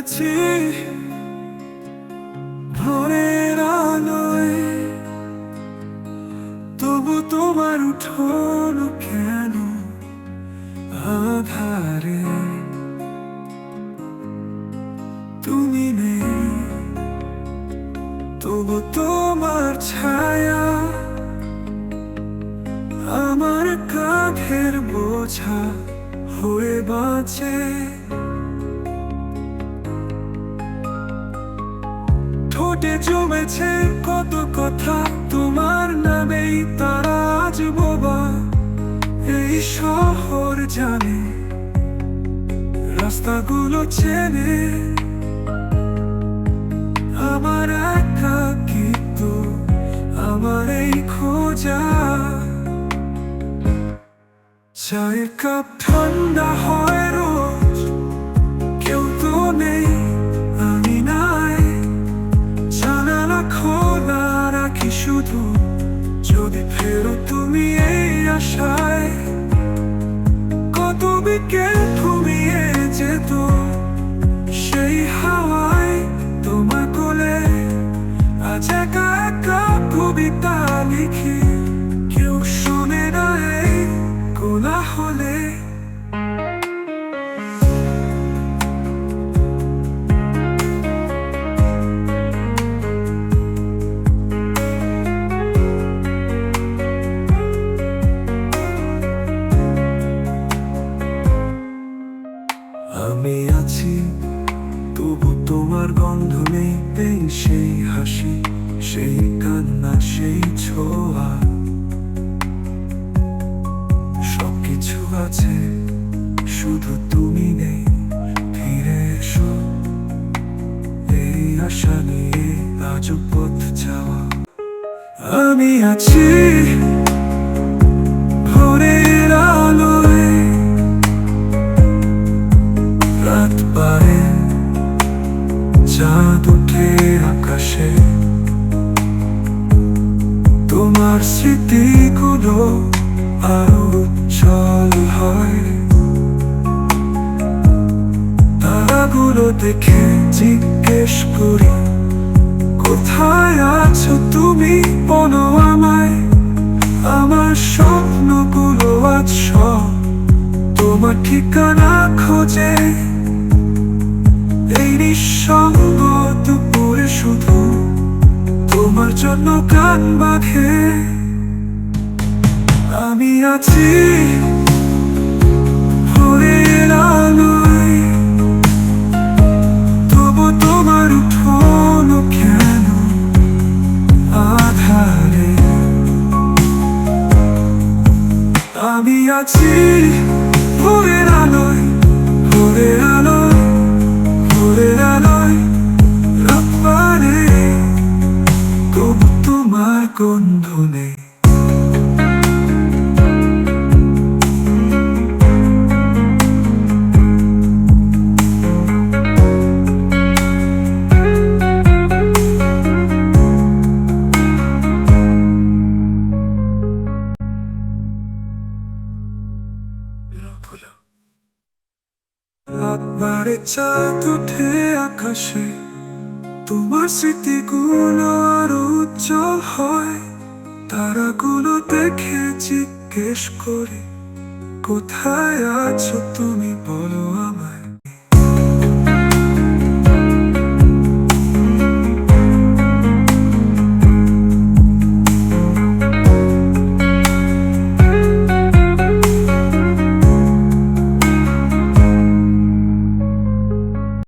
আছি ভোরের আলোয়। তবু তোমার উঠোন কেন আধারে? তুমি নেই, তবু তোমার ছায়া আমার কাঁধের বোঝা হয়ে বাঁচে। ঠোঁটে জমেছে কত কথা তোমার নামেই তারা আজ বোবা। এই শহর জানে, রাস্তাগুলো চেনে। আমার একাকিত্ব আমার এই খোঁজা। চায়ের কাপ ঠান্ডা হয় ফেরো তুমি এই আশায়। কত বিকেল ঘুমিয়ে যেত সেই হাওয়ায় তোমার কোলে। আজ একা একা কবিতা হাসি, সেই কান্না, সেই ছোঁয়া। সবকিছু আছে, শুধু তুমি নেই, ফিরে এসো। এই আশা নিয়ে আজ পথ যাওয়া আমি আছি ভোরের আলোয়। রাত চাঁদ আকাশে। তোমার স্মৃতিগুলো আরও উজ্জ্বল হয়। দেখে জিজ্ঞেস করি, কোথায় আছো তুমি? বলো আমায়। আমার স্বপ্নগুলো আজ সব তোমার ঠিকানা খোঁজে। এই নিঃসঙ্গ জন্য গান বাঁধে। আমি আছি তবু তোমার কেন আমি আছি ভোরের আলোয় ভোরের আলোয় গন্ধ নেই। একবারে চাঁদ উঠে আকাশে তোমার স্মৃতিগুলো আর উজ্জ্বল হয়। তারাগুলো দেখে জিজ্ঞেস করে কোথায় আছো তুমি? বলো